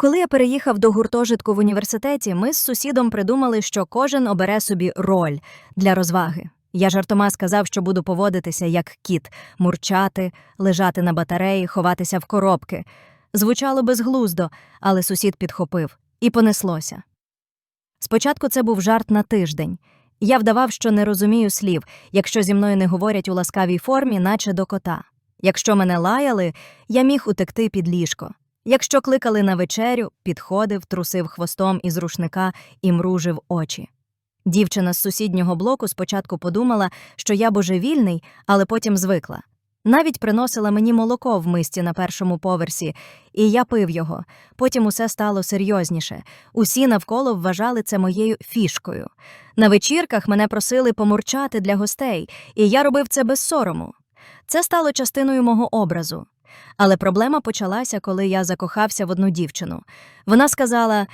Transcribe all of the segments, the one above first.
Коли я переїхав до гуртожитку в університеті, ми з сусідом придумали, що кожен обере собі роль для розваги. Я жартома сказав, що буду поводитися як кіт, мурчати, лежати на батареї, ховатися в коробки. Звучало безглуздо, але сусід підхопив і понеслося. Спочатку це був жарт на тиждень. Я вдавав, що не розумію слів, якщо зі мною не говорять у ласкавій формі, наче до кота. Якщо мене лаяли, я міг утекти під ліжко. Якщо кликали на вечерю, підходив, трусив хвостом із рушника і мружив очі. Дівчина з сусіднього блоку спочатку подумала, що я божевільний, але потім звикла. Навіть приносила мені молоко в мисті на першому поверсі, і я пив його. Потім усе стало серйозніше. Усі навколо вважали це моєю фішкою. На вечірках мене просили помурчати для гостей, і я робив це без сорому. Це стало частиною мого образу. Але проблема почалася, коли я закохався в одну дівчину. Вона сказала: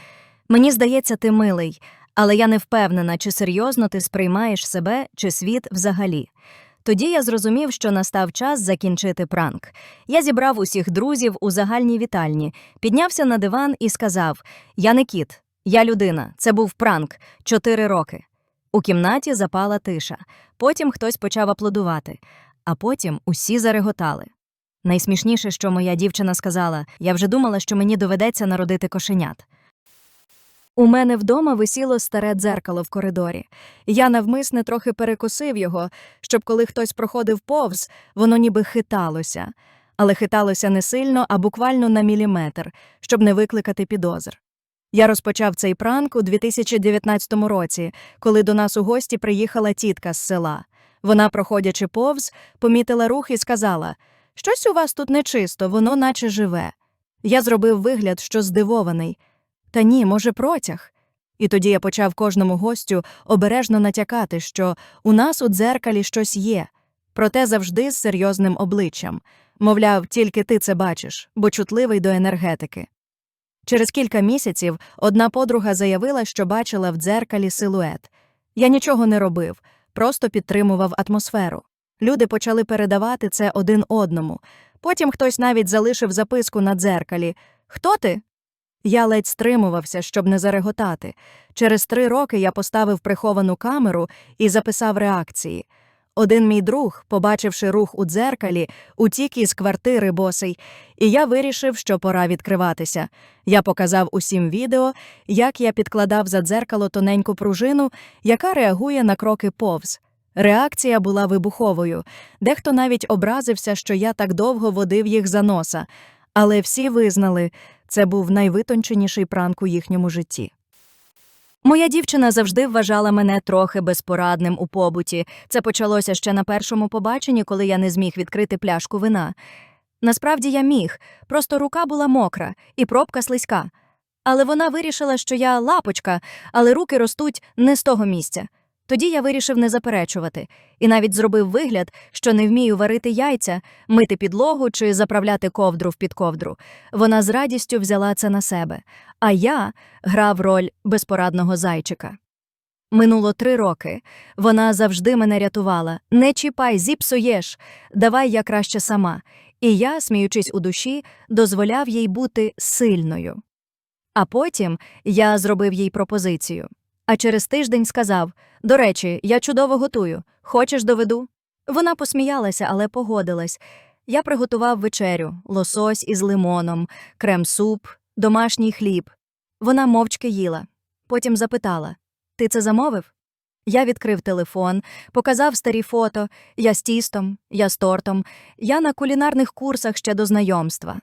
Мені здається, ти милий, але я не впевнена, чи серйозно ти сприймаєш себе чи світ взагалі. Тоді я зрозумів, що настав час закінчити пранк. Я зібрав усіх друзів у загальній вітальні, піднявся на диван і сказав: Я не кіт, я людина. Це був пранк чотири роки. У кімнаті запала тиша. Потім хтось почав аплодувати, а потім усі зареготали. Найсмішніше, що моя дівчина сказала, я вже думала, що мені доведеться народити кошенят. У мене вдома висіло старе дзеркало в коридорі. Я навмисне трохи перекосив його, щоб коли хтось проходив повз, воно ніби хиталося, але хиталося не сильно, а буквально на міліметр, щоб не викликати підозр. Я розпочав цей пранк у 2019 році, коли до нас у гості приїхала тітка з села. Вона, проходячи повз, помітила рух і сказала: Щось у вас тут нечисто, воно наче живе. Я зробив вигляд, що здивований. Та ні, може, протяг. І тоді я почав кожному гостю обережно натякати, що у нас у дзеркалі щось є, проте завжди з серйозним обличчям. Мовляв, тільки ти це бачиш, бо чутливий до енергетики. Через кілька місяців одна подруга заявила, що бачила в дзеркалі силует. Я нічого не робив, просто підтримував атмосферу. Люди почали передавати це один одному. Потім хтось навіть залишив записку на дзеркалі Хто ти? Я ледь стримувався, щоб не зареготати. Через три роки я поставив приховану камеру і записав реакції. Один мій друг, побачивши рух у дзеркалі, утік із квартири босий, і я вирішив, що пора відкриватися. Я показав усім відео, як я підкладав за дзеркало тоненьку пружину, яка реагує на кроки повз. Реакція була вибуховою. Дехто навіть образився, що я так довго водив їх за носа, але всі визнали, це був найвитонченіший пранк у їхньому житті. Моя дівчина завжди вважала мене трохи безпорадним у побуті. Це почалося ще на першому побаченні, коли я не зміг відкрити пляшку вина. Насправді я міг, просто рука була мокра і пробка слизька. Але вона вирішила, що я лапочка, але руки ростуть не з того місця. Тоді я вирішив не заперечувати і навіть зробив вигляд, що не вмію варити яйця, мити підлогу чи заправляти ковдру в підковдру. Вона з радістю взяла це на себе, а я грав роль безпорадного зайчика. Минуло три роки. Вона завжди мене рятувала. Не чіпай, зіпсуєш, давай я краще сама. І я, сміючись у душі, дозволяв їй бути сильною. А потім я зробив їй пропозицію. А через тиждень сказав: До речі, я чудово готую. Хочеш доведу? Вона посміялася, але погодилась. Я приготував вечерю, лосось із лимоном, крем-суп, домашній хліб. Вона мовчки їла. Потім запитала: Ти це замовив? Я відкрив телефон, показав старі фото, я з тістом, я з тортом, я на кулінарних курсах ще до знайомства.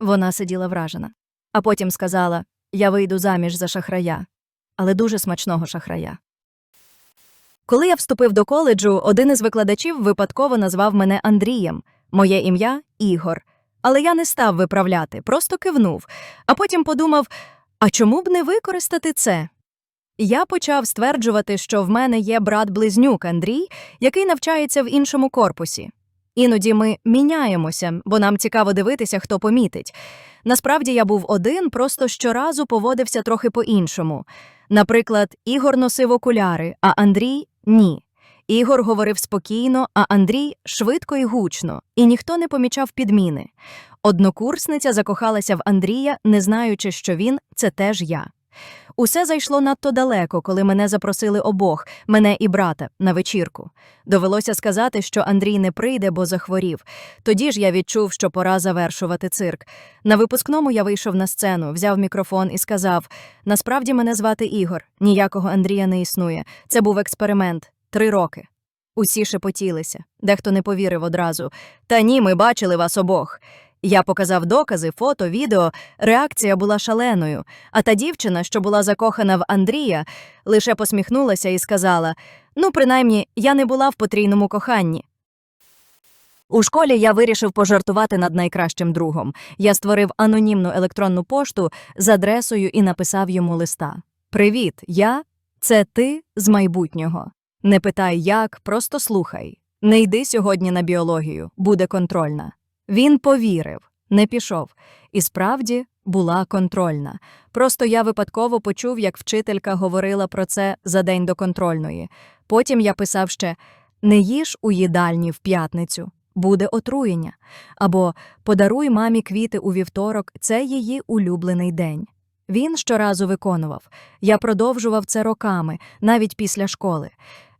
Вона сиділа вражена. А потім сказала: Я вийду заміж за шахрая але дуже смачного шахрая. Коли я вступив до коледжу, один із викладачів випадково назвав мене Андрієм, моє ім'я Ігор. Але я не став виправляти, просто кивнув, а потім подумав: а чому б не використати це? Я почав стверджувати, що в мене є брат-близнюк Андрій, який навчається в іншому корпусі. Іноді ми міняємося, бо нам цікаво дивитися, хто помітить. Насправді я був один, просто щоразу поводився трохи по-іншому. Наприклад, Ігор носив окуляри, а Андрій ні. Ігор говорив спокійно, а Андрій швидко і гучно, і ніхто не помічав підміни. Однокурсниця закохалася в Андрія, не знаючи, що він це теж я. Усе зайшло надто далеко, коли мене запросили обох, мене і брата, на вечірку. Довелося сказати, що Андрій не прийде, бо захворів. Тоді ж я відчув, що пора завершувати цирк. На випускному я вийшов на сцену, взяв мікрофон і сказав: насправді мене звати Ігор, ніякого Андрія не існує. Це був експеримент. Три роки. Усі шепотілися, дехто не повірив одразу. Та ні, ми бачили вас обох. Я показав докази, фото, відео. Реакція була шаленою. А та дівчина, що була закохана в Андрія, лише посміхнулася і сказала: Ну, принаймні, я не була в потрійному коханні. У школі я вирішив пожартувати над найкращим другом. Я створив анонімну електронну пошту з адресою і написав йому листа: Привіт, я це ти з майбутнього. Не питай як, просто слухай. Не йди сьогодні на біологію, буде контрольна. Він повірив, не пішов. І справді була контрольна. Просто я випадково почув, як вчителька говорила про це за день до контрольної. Потім я писав ще не їж у їдальні в п'ятницю, буде отруєння. Або подаруй мамі квіти у вівторок, це її улюблений день. Він щоразу виконував. Я продовжував це роками, навіть після школи.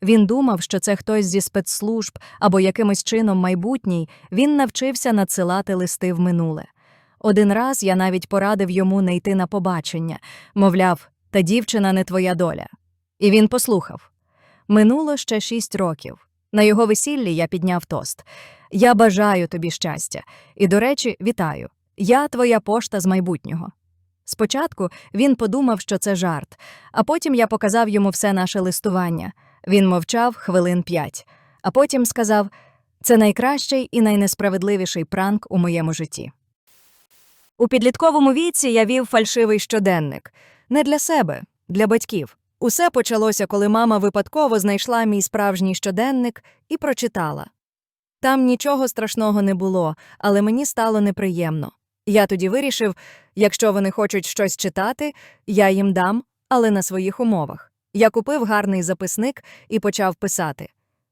Він думав, що це хтось зі спецслужб або якимось чином майбутній, він навчився надсилати листи в минуле. Один раз я навіть порадив йому не йти на побачення, мовляв, та дівчина не твоя доля. І він послухав. Минуло ще шість років. На його весіллі я підняв тост. Я бажаю тобі щастя. І, до речі, вітаю. Я твоя пошта з майбутнього. Спочатку він подумав, що це жарт, а потім я показав йому все наше листування. Він мовчав хвилин п'ять, а потім сказав: це найкращий і найнесправедливіший пранк у моєму житті. У підлітковому віці я вів фальшивий щоденник не для себе, для батьків. Усе почалося, коли мама випадково знайшла мій справжній щоденник і прочитала. Там нічого страшного не було, але мені стало неприємно. Я тоді вирішив, якщо вони хочуть щось читати, я їм дам, але на своїх умовах. Я купив гарний записник і почав писати.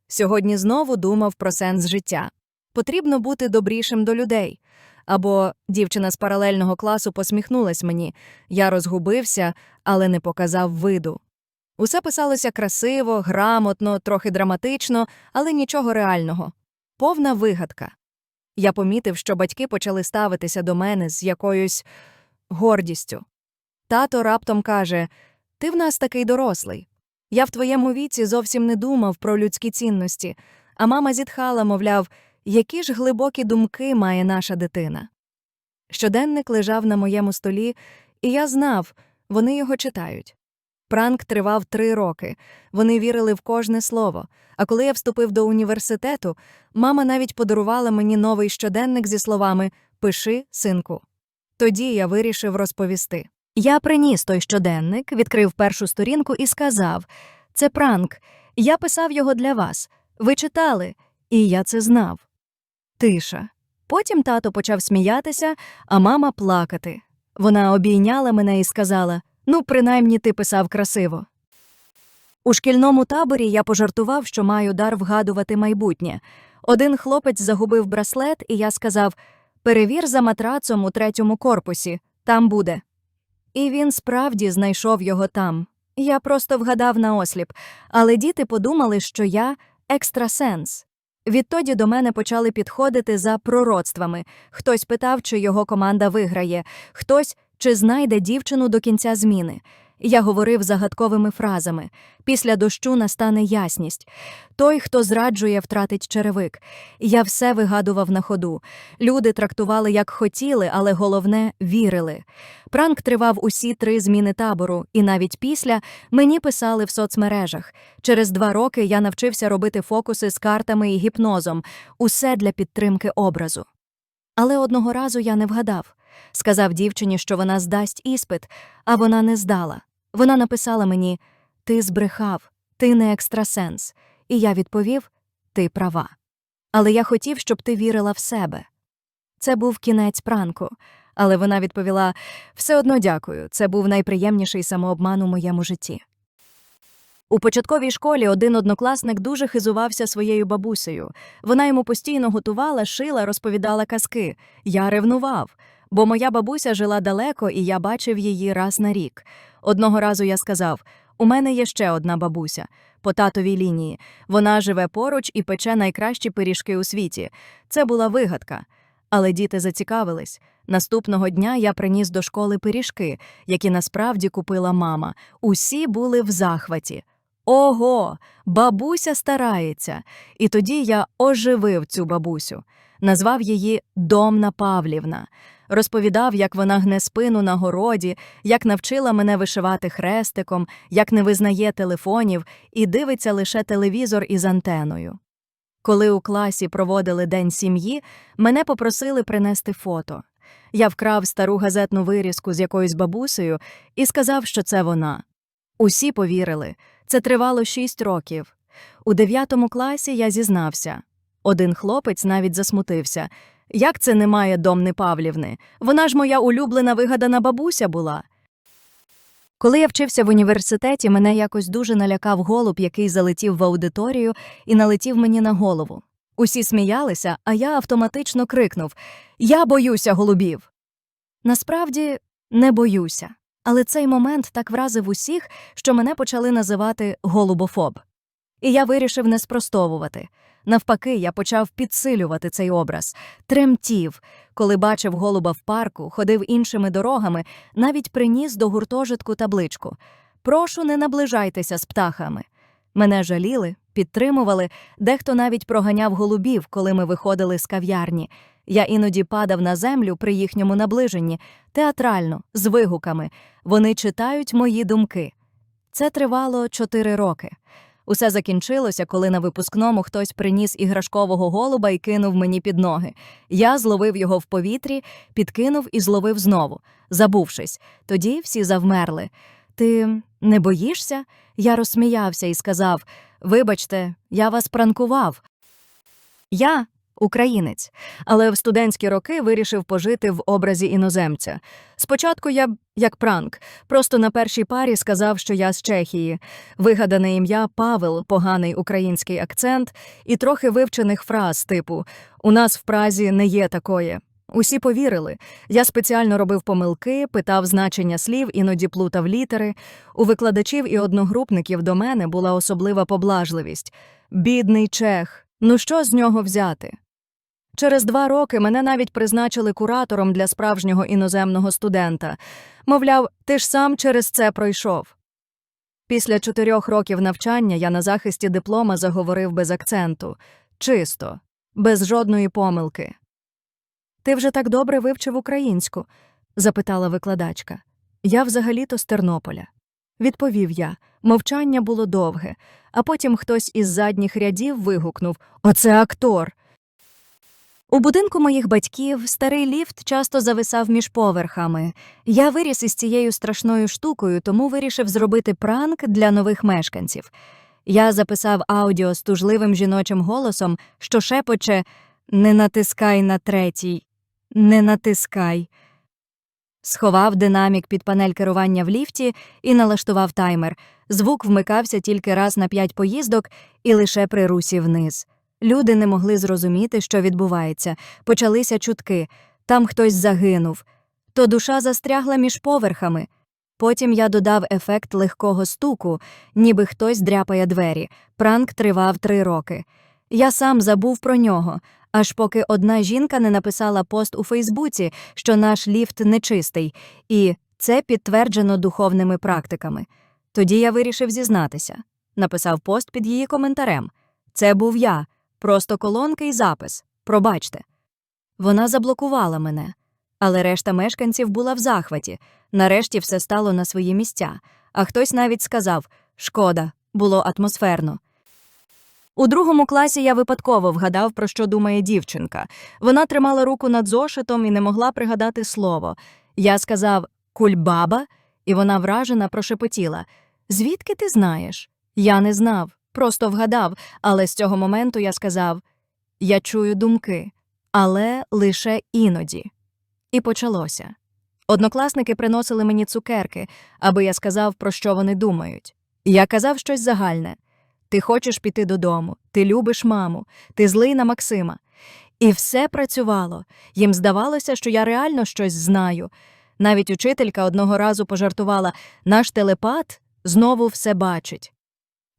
Сьогодні знову думав про сенс життя. Потрібно бути добрішим до людей. Або дівчина з паралельного класу посміхнулась мені. Я розгубився, але не показав виду. Усе писалося красиво, грамотно, трохи драматично, але нічого реального. Повна вигадка. Я помітив, що батьки почали ставитися до мене з якоюсь гордістю. Тато раптом каже: Ти в нас такий дорослий. Я в твоєму віці зовсім не думав про людські цінності, а мама зітхала, мовляв, які ж глибокі думки має наша дитина. Щоденник лежав на моєму столі, і я знав, вони його читають. Пранк тривав три роки. Вони вірили в кожне слово. А коли я вступив до університету, мама навіть подарувала мені новий щоденник зі словами Пиши, синку. Тоді я вирішив розповісти. Я приніс той щоденник, відкрив першу сторінку і сказав: Це пранк. Я писав його для вас. Ви читали, і я це знав. Тиша. Потім тато почав сміятися, а мама плакати. Вона обійняла мене і сказала: Ну, принаймні, ти писав красиво. У шкільному таборі я пожартував, що маю дар вгадувати майбутнє. Один хлопець загубив браслет, і я сказав: Перевір за матрацом у третьому корпусі, там буде. І він справді знайшов його там. Я просто вгадав наосліп, але діти подумали, що я екстрасенс. Відтоді до мене почали підходити за пророцтвами. Хтось питав, чи його команда виграє, хтось чи знайде дівчину до кінця зміни. Я говорив загадковими фразами після дощу настане ясність. Той, хто зраджує, втратить черевик. Я все вигадував на ходу. Люди трактували, як хотіли, але головне вірили. Пранк тривав усі три зміни табору, і навіть після мені писали в соцмережах. Через два роки я навчився робити фокуси з картами і гіпнозом, усе для підтримки образу. Але одного разу я не вгадав. Сказав дівчині, що вона здасть іспит, а вона не здала. Вона написала мені: Ти збрехав, ти не екстрасенс. І я відповів: Ти права. Але я хотів, щоб ти вірила в себе. Це був кінець пранку. Але вона відповіла: Все одно дякую, це був найприємніший самообман у моєму житті. У початковій школі один однокласник дуже хизувався своєю бабусею. Вона йому постійно готувала, шила, розповідала казки. Я ревнував, бо моя бабуся жила далеко, і я бачив її раз на рік. Одного разу я сказав: у мене є ще одна бабуся по татовій лінії. Вона живе поруч і пече найкращі пиріжки у світі. Це була вигадка. Але діти зацікавились. Наступного дня я приніс до школи пиріжки, які насправді купила мама. Усі були в захваті. Ого, бабуся старається. І тоді я оживив цю бабусю, назвав її Домна Павлівна. Розповідав, як вона гне спину на городі, як навчила мене вишивати хрестиком, як не визнає телефонів і дивиться лише телевізор із антеною. Коли у класі проводили День сім'ї, мене попросили принести фото. Я вкрав стару газетну вирізку з якоюсь бабусею і сказав, що це вона. Усі повірили. Це тривало шість років. У дев'ятому класі я зізнався. Один хлопець навіть засмутився. Як це немає Домни Павлівни? Вона ж моя улюблена вигадана бабуся була. Коли я вчився в університеті, мене якось дуже налякав голуб, який залетів в аудиторію і налетів мені на голову. Усі сміялися, а я автоматично крикнув Я боюся голубів. Насправді не боюся. Але цей момент так вразив усіх, що мене почали називати голубофоб. І я вирішив не спростовувати. Навпаки, я почав підсилювати цей образ, тремтів, коли бачив голуба в парку, ходив іншими дорогами, навіть приніс до гуртожитку табличку Прошу, не наближайтеся з птахами. Мене жаліли, підтримували, дехто навіть проганяв голубів, коли ми виходили з кав'ярні. Я іноді падав на землю при їхньому наближенні, театрально, з вигуками. Вони читають мої думки. Це тривало чотири роки. Усе закінчилося, коли на випускному хтось приніс іграшкового голуба і кинув мені під ноги. Я зловив його в повітрі, підкинув і зловив знову, забувшись. Тоді всі завмерли. Ти не боїшся? Я розсміявся і сказав: Вибачте, я вас пранкував. Я українець, але в студентські роки вирішив пожити в образі іноземця. Спочатку я, як пранк, просто на першій парі сказав, що я з Чехії, вигадане ім'я Павел, поганий український акцент і трохи вивчених фраз, типу У нас в Празі не є такої. Усі повірили. Я спеціально робив помилки, питав значення слів, іноді плутав літери. У викладачів і одногрупників до мене була особлива поблажливість. Бідний чех. Ну що з нього взяти? Через два роки мене навіть призначили куратором для справжнього іноземного студента. Мовляв, ти ж сам через це пройшов. Після чотирьох років навчання я на захисті диплома заговорив без акценту, чисто, без жодної помилки. Ти вже так добре вивчив українську? запитала викладачка. Я взагалі-то з Тернополя. Відповів я. Мовчання було довге, а потім хтось із задніх рядів вигукнув Оце актор. У будинку моїх батьків старий ліфт часто зависав між поверхами. Я виріс із цією страшною штукою, тому вирішив зробити пранк для нових мешканців. Я записав аудіо з тужливим жіночим голосом, що шепоче Не натискай на третій, не натискай. Сховав динамік під панель керування в ліфті і налаштував таймер. Звук вмикався тільки раз на п'ять поїздок і лише при русі вниз. Люди не могли зрозуміти, що відбувається. Почалися чутки там хтось загинув. То душа застрягла між поверхами. Потім я додав ефект легкого стуку, ніби хтось дряпає двері. Пранк тривав три роки. Я сам забув про нього, аж поки одна жінка не написала пост у Фейсбуці, що наш ліфт нечистий, і це підтверджено духовними практиками. Тоді я вирішив зізнатися. Написав пост під її коментарем. Це був я, просто колонки і запис. Пробачте. Вона заблокувала мене, але решта мешканців була в захваті. Нарешті все стало на свої місця, а хтось навіть сказав шкода, було атмосферно. У другому класі я випадково вгадав, про що думає дівчинка. Вона тримала руку над зошитом і не могла пригадати слово. Я сказав кульбаба, і вона вражена прошепотіла. Звідки ти знаєш? Я не знав, просто вгадав, але з цього моменту я сказав Я чую думки, але лише іноді. І почалося. Однокласники приносили мені цукерки, аби я сказав, про що вони думають. Я казав щось загальне. Ти хочеш піти додому, ти любиш маму, ти злий на Максима. І все працювало. Їм здавалося, що я реально щось знаю. Навіть учителька одного разу пожартувала наш телепат знову все бачить.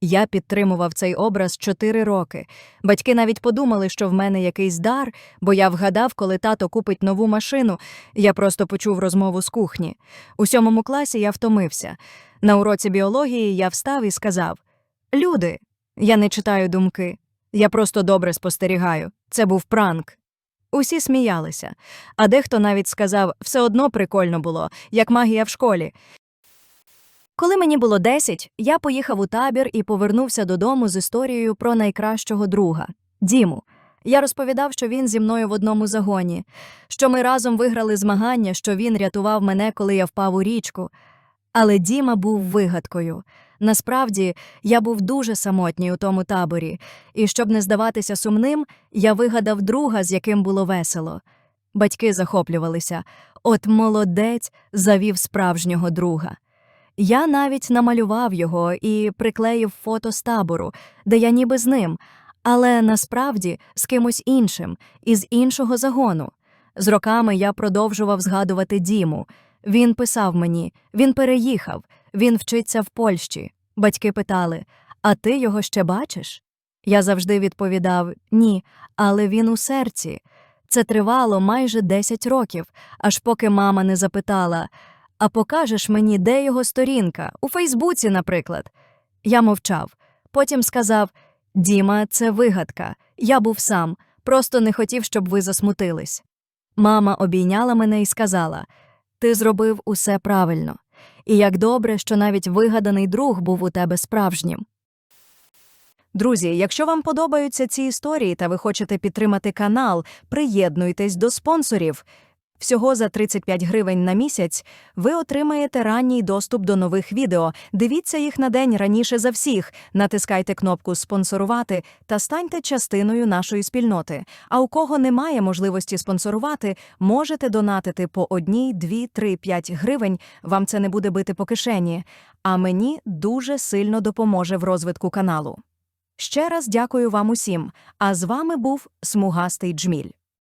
Я підтримував цей образ чотири роки. Батьки навіть подумали, що в мене якийсь дар, бо я вгадав, коли тато купить нову машину. Я просто почув розмову з кухні. У сьомому класі я втомився. На уроці біології я встав і сказав: Люди, я не читаю думки. Я просто добре спостерігаю. Це був пранк. Усі сміялися, а дехто навіть сказав, все одно прикольно було, як магія в школі. Коли мені було 10, я поїхав у табір і повернувся додому з історією про найкращого друга Діму. Я розповідав, що він зі мною в одному загоні, що ми разом виграли змагання, що він рятував мене, коли я впав у річку. Але Діма був вигадкою. Насправді, я був дуже самотній у тому таборі, і щоб не здаватися сумним, я вигадав друга, з яким було весело. Батьки захоплювалися. От молодець завів справжнього друга. Я навіть намалював його і приклеїв фото з табору, де я ніби з ним, але насправді з кимось іншим, із іншого загону. З роками я продовжував згадувати Діму. Він писав мені, він переїхав, він вчиться в Польщі. Батьки питали: А ти його ще бачиш? Я завжди відповідав ні, але він у серці. Це тривало майже 10 років, аж поки мама не запитала: А покажеш мені, де його сторінка? У Фейсбуці, наприклад. Я мовчав. Потім сказав: Діма, це вигадка. Я був сам, просто не хотів, щоб ви засмутились. Мама обійняла мене і сказала: Ти зробив усе правильно. І як добре, що навіть вигаданий друг був у тебе справжнім. Друзі, якщо вам подобаються ці історії та ви хочете підтримати канал, приєднуйтесь до спонсорів. Всього за 35 гривень на місяць ви отримаєте ранній доступ до нових відео. Дивіться їх на день раніше за всіх, натискайте кнопку Спонсорувати та станьте частиною нашої спільноти. А у кого немає можливості спонсорувати, можете донатити по одній, дві, три, п'ять гривень. Вам це не буде бити по кишені. А мені дуже сильно допоможе в розвитку каналу. Ще раз дякую вам усім. А з вами був Смугастий Джміль.